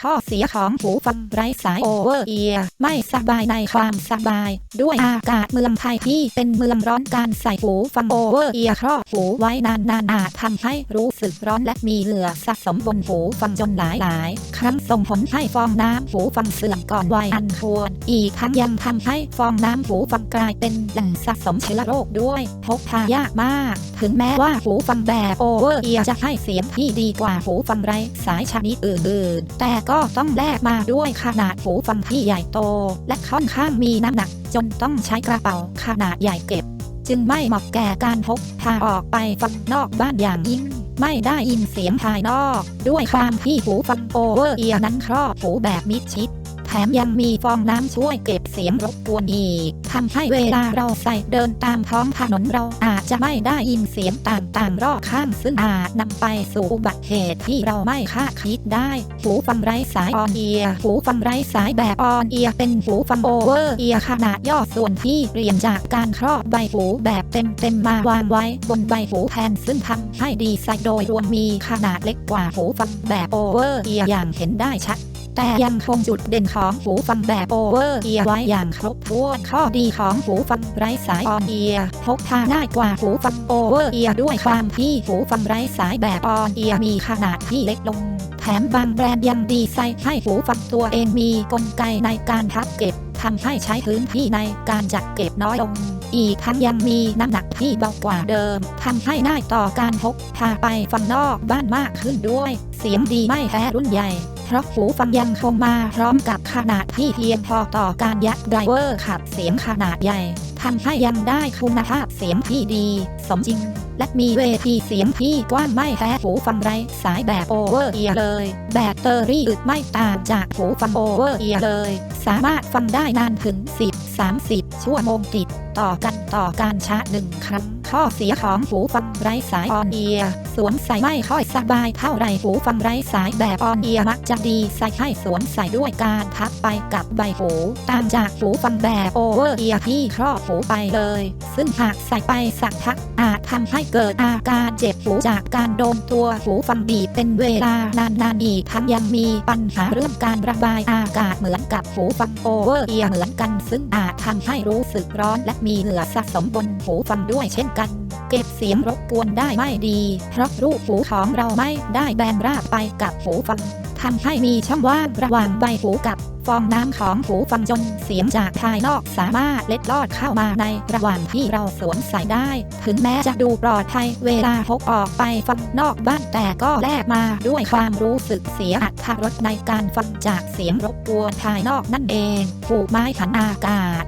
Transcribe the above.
ข้อเสียของหูฟังไร้สายโอเวอร์เอียร์ไม่สบายในความสบาย ด้วยอากาศเมืองไทยที่เป็นเมืองร้อนการใส่หูฟังโอเวอร์เอียร์ครอบหูไว้นานๆอาจทำให้รู้สึกร้อนและมีเหงื่อสะสมบนหูฟังจนหลายๆ ครั้งส่งผลให้ฟองน้ำหูฟังเสื่อมก่อนวัยอันควร อีกทั้งยังทำให้ฟองน้ำหูฟังกลายเป็นแหล่งสะสมเชื้อโรคด้วยพกพายากมาก ถึงแม้ว่าหูฟังแบบโอเวอร์เอียจะให้เสียงที่ดีกว่าหูฟังไร้สายชนิดอื่นๆ แต่ก็ต้องแลกมาด้วยขนาดหูฟังที่ใหญ่โต และค่อนข้างมีน้ำหนัก จนต้องใช้กระเป๋าขนาดใหญ่เก็บ จึงไม่เหมาะแก่การพกพาออกไปฟังนอกบ้านอย่างยิ่งไม่ได้ยินเสียงภายนอก ด้วยความที่หูฟังโอเวอร์เอียนั้นครอบหูแบบมิดชิด แถมยังมีฟองน้ำช่วยเก็บ เสียงรบกวนอีกทำให้เวลาเราใส่เดินตามท้องถนนเราอาจจะไม่ได้ยินเสียงต่างๆรอบข้างซึ่งอาจนำไปสู่อุบัติเหตุที่เราไม่คาดคิดได้ หูฟังไร้สายออนเอียหูฟังไร้สายแบบออนเอียเป็นหูฟังโอเวอร์เอียขนาดย่อส่วนที่เปลี่ยนจากการครอบใบหูแบบเต็มๆมาวางไว้บนใบหูแทนซึ่งทำให้ดีไซน์โดยรวมมีขนาดเล็กกว่าหูฟังแบบโอเวอร์เอียอย่างเห็นได้ชัด แต่ยังคงจุดเด่นของหูฟังแบบโอเวอร์เอียร์ไว้อย่างครบถ้วนข้อดีของหูฟังไร้สายออนเอียร์พกพาง่ายกว่าหูฟังโอเวอร์เอียร์ด้วยความที่หูฟังไร้สายแบบออนเอียร์มีขนาดที่เล็กลงแถมบางแบรนด์ยังดีไซน์ให้หูฟังตัวเองมีกลไกในการพับเก็บทำให้ใช้พื้นที่ในการจัดเก็บน้อยลง อีกทั้งยังมีน้ำหนักที่เบากว่าเดิมทำให้ง่ายต่อการพกพาไปฟังนอกบ้านมากขึ้นด้วย เสียงดีไม่แพ้รุ่นใหญ่ เพราะหูฟังยังคงมาพร้อมกับขนาดที่เพียงพอต่อการยัดไดรเวอร์ขับเสียงขนาดใหญ่ทำให้ยังได้คุณภาพเสียงที่ดี สมจริง และมีเวทีเสียงที่กว้างไม่แพ้หูฟังไร้สายแบบโอเวอร์เอียร์เลย แบตเตอรี่อึดไม่ต่างจากหูฟังโอเวอร์เอียร์เลย สามารถฟังได้นานถึง 10-30 ชั่วโมงติด ต่อกันต่อการชาร์จหนึ่งครั้ง ข้อเสียของหูฟังไร้สายออนเอียร์สวมใส่ไม่ค่อยสบายเท่าไรหูฟังไร้สายแบบออนเอียร์มักจะดีใส่ให้สวมใส่ด้วยการพับไปกับใบหูตางจากหูฟังแบบโอเวอร์เอียร์ที่ครอบหูไปเลย ซึ่งหากใส่ไปสักพักอาจทำให้เกิดอาการเจ็บหูจากการโดนตัวหูฟังบีบเป็นเวลานานๆอีกทั้งยังมีปัญหาเรื่องการระบายอากาศเหมือนกับหูฟังโอเวอร์เอียร์เหมือนกัน ซึ่งอาจทำให้รู้สึกร้อนและมีเหงื่อสะสมบนหูฟังด้วยเช่นกัน เก็บเสียงรบกวนได้ไม่ดี เพราะรูหูของเราไม่ได้แบนราบไปกับหูฟังทำให้มีช่องว่างระหว่างใบหูกับฟองน้ำของหูฟังจนเสียงจากภายนอกสามารถเล็ดลอดเข้ามาในระหว่างที่เราสวมใส่ได้ ถึงแม้จะดูปลอดภัยเวลาพกออกไปฟังนอกบ้านแต่ก็แลกมาด้วยความรู้สึกเสียอัตรรสในการฟังจากเสียงรบกวนภายนอกนั่นเอง ผูกไม้ขันอากาศ